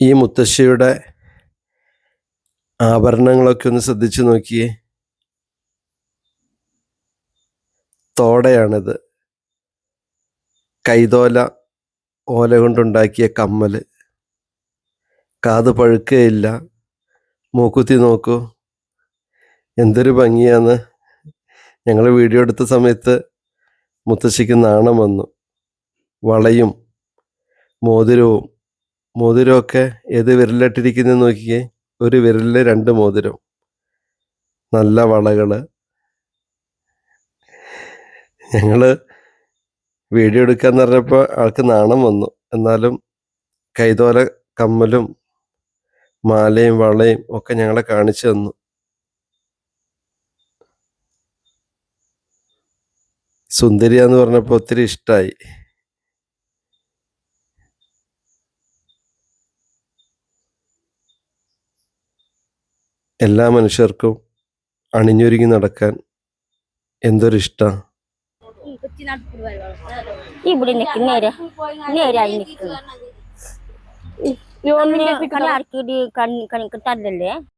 ഈ മുത്തശ്ശിയുടെ ആഭരണങ്ങളൊക്കെ ഒന്ന് ശ്രദ്ധിച്ചു നോക്കിയേ. തോടയാണിത്. കൈതോല ഓല കൊണ്ടുണ്ടാക്കിയ കമ്മൽ. കാത് പഴുക്കുകയില്ല. മൂക്കുത്തി നോക്കൂ. എന്തൊരു ഭംഗിയാന്ന്. ഞങ്ങൾ വീഡിയോ എടുത്ത സമയത്ത് മുത്തശ്ശിക്ക് നാണം വന്നു. വളയും മോതിരവും മോതിരമൊക്കെ ഏത് വിരലിട്ടിരിക്കുന്നത് നോക്കിയേ ഒരു വിരലിൽ രണ്ട് മോതിരം. നല്ല വളകൾ. ഞങ്ങൾ വീഡിയോ എടുക്കാന്ന് പറഞ്ഞപ്പോൾ ആൾക്ക് നാണം വന്നു. എന്നാലും കൈതോല കമ്മലും മാലയും വളയും ഒക്കെ ഞങ്ങളെ കാണിച്ചു തന്നു. സുന്ദരിയാന്ന് പറഞ്ഞപ്പോൾ ഒത്തിരി ഇഷ്ടമായി എല്ലാ മനുഷ്യർക്കും അണിഞ്ഞൊരുങ്ങി നടക്കാൻ എന്തൊരിഷ്ട? ഇവിടെ നിൽക്ക് നേരെ നേരായി നിൽക്കുക കണ്ണാർക്കിടി കൺ കൺ കിട്ടാറില്ലേ